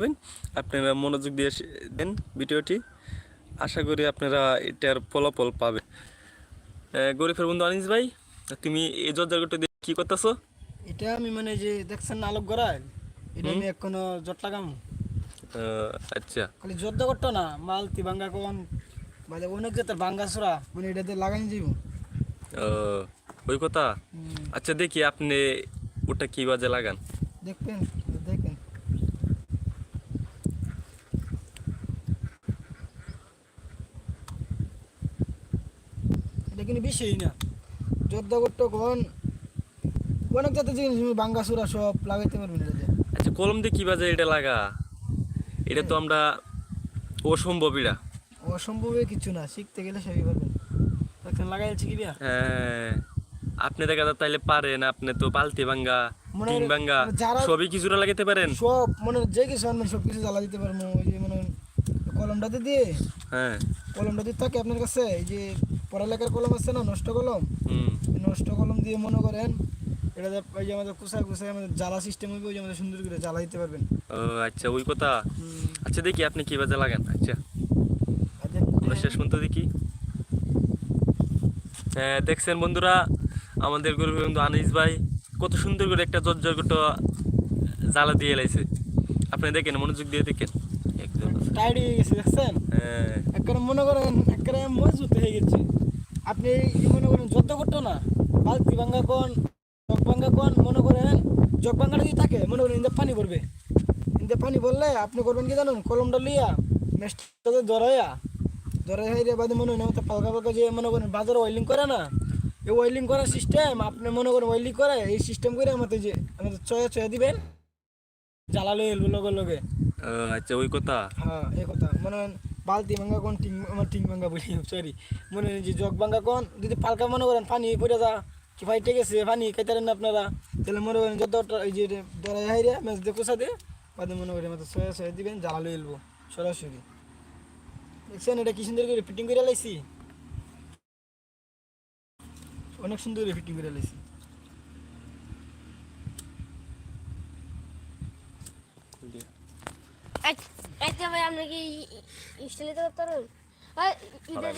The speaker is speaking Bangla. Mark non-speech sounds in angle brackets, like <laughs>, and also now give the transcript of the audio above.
করবেন আপনারা মনোযোগ দিয়ে দেন ভিডিওটি। আশা করি আপনারা এটার ফলাফল পাবেন। আহ, গরিবের বন্ধু আনিস ভাই তুমি এই জর্জারগোটা দিয়ে কি করতেছো? এটা আমি মানে যে দেখছেন না আলোক গড়ায় এটা আমি এখনও জট লাগাম। আচ্ছা। খালি যদ্দ করতো না মালতি ভাঙ্গা কোন বাজে অনেক জাতের ভাঙ্গা সুরা মানে এটাতে লাগাই আহ, ওই কথা? আচ্ছা দেখি আপনি ওটা কি বাজে লাগান? দেখবেন দেখেন এটা কিন্তু বেশি না। করতো কোন অনেক জাতের জিনিস ভাঙ্গা সুরা সব লাগাইতে পারবেন এটাতে আচ্ছা কলম দিয়ে কি বাজে এটা লাগা? এটা তো আমরা অসম্ভব এটা অসম্ভবে কিছু না শিখতে গেলে সবই পারবেন। দেখছেন লাগাইছি কি বিয়া হ্যাঁ আপনি দেখা যায় তাইলে পারেন আপনি তো ভাঙ্গা টিন ভাঙ্গা সবই কিছুটা লাগাতে পারেন। সব মানে যে কিছু আনবেন সব কিছু জ্বালা দিতে পারব ওই যে মানে কলমটাতে দিয়ে হ্যাঁ। কলমটা দিয়ে থাকে আপনার কাছে এই যে পড়ালেখার কলম আছে না নষ্ট কলম? নষ্ট কলম দিয়ে মনে করেন এটা যে ওই যে আমাদের কুসায় কুসায় আমাদের জ্বালা সিস্টেম হইবে ওই যে আমাদের সুন্দর করে জ্বালা দিতে পারবেন। ও আচ্ছা ওই কথা? আচ্ছা দেখি আপনি কি বাজে লাগান। আচ্ছা। আর আমরা শেষ পর্যন্ত দেখি। হ্যাঁ দেখছেন বন্ধুরা আমাদের গরিব বন্ধু আনিস ভাই কত সুন্দর করে একটা জর্জরগোটো জ্বালা দিয়ে এলাইছে। আপনি দেখেন মনোযোগ দিয়ে দেখেন। টাইট হয়ে গেছে দেখছেন? হ্যাঁ। একবারে মনে করেন একবারে মজবুত হয়ে গেছে। আপনি মনে করেন যত করতো না বালতি ভাঙ্গা কোন জগ ভাঙ্গা কোন মনে করেন জগ ভাঙ্গাটা যদি থাকে মনে করেন ইন্দে পানি পড়বে। ইন্দে পানি পড়লে আপনি করবেন কি জানেন? কলমটা লইয়া মেশটাতে ধরাইয়া ধরাই হাইরে বাদে মনে হয় পালকা পালকা যে মনে করেন বাজারে ওয়েলিং করে না এই ওয়েলিং করার সিস্টেম আপনি মনে করেন ওয়েলিং করে এই সিস্টেম করে আমাদের যে আমাদের চয়া চয়া দিবেন জ্বালা লয়ে এলবো লগে লগে। আচ্ছা ওই কথা? হ্যাঁ এই কথা। মনে হয় বালতি ভাঙ্গা কোন, টিং, আমার টিং ভাঙ্গা বলি <laughs> সরি মনে হয় যে জগ ভাঙ্গা কোন, যদি পালকা মনে করেন, পানি পড়ে যা, কি ভাই ঠিক পানি খাইতারেন না আপনারা। তাহলে মনে করেন যত এই যে দরাই হাইরে ম্যাচ দিয়ে কোষা দিয়ে, বাদে মনে করেন আমাদের ছয় ছয় দিবেন, জ্বালালো এলবো, সরাসরি। দেখছেন, এটা কি সুন্দর করে ফিটিং করে লাইছি? অনেক সুন্দর ফিটিং করে লাইছি। আচ্ছা ভাই আপনাকে স্টাইলে তো এটা